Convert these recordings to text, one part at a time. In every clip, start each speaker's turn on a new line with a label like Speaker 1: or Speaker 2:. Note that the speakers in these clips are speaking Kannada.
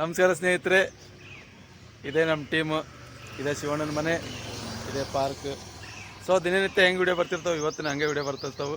Speaker 1: ನಮಸ್ಕಾರ ಸ್ನೇಹಿತರೆ. ಇದೇ ನಮ್ಮ ಟೀಮು, ಇದೇ ಶಿವಣ್ಣನ ಮನೆ, ಇದೇ ಪಾರ್ಕ್. ಸೊ ದಿನನಿತ್ಯ ಹೆಂಗೆ ವಿಡಿಯೋ ಬರ್ತಿರ್ತಾವೆ? ಇವತ್ತಿನ ಹಂಗೆ ವಿಡಿಯೋ ಬರ್ತಿರ್ತಾವೆ.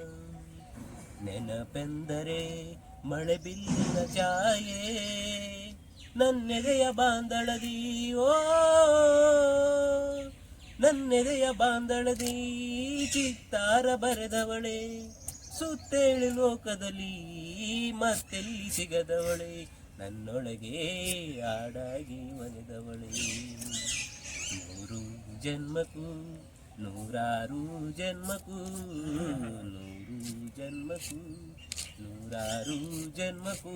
Speaker 2: ನೆನಪೆಂದರೆ ಮಳೆ ಬಿಲ್ಲಿನ ಛಾಯೆ, ನನ್ನೆದೆಯ ಬಾಂದಳದಿ ಓ, ನನ್ನೆದೆಯ ಬಾಂದಳದಿ ಚಿತ್ತಾರ ಬರೆದವಳೆ, ಸುತ್ತೇಳು ಲೋಕದಲ್ಲಿ ಮತ್ತೆಲ್ಲಿ ಸಿಗದವಳೆ, ನನ್ನೊಳಗೆ ಆಡಾಗಿ ಒಲಿದವಳೆ. ನೂರು ಜನ್ಮಕ್ಕೂ, ನೂರಾರು ಜನ್ಮಕ್ಕೂ ನೂರು ಜನ್ಮಕ್ಕೂ ನೂರಾರು ಜನ್ಮಕ್ಕೂ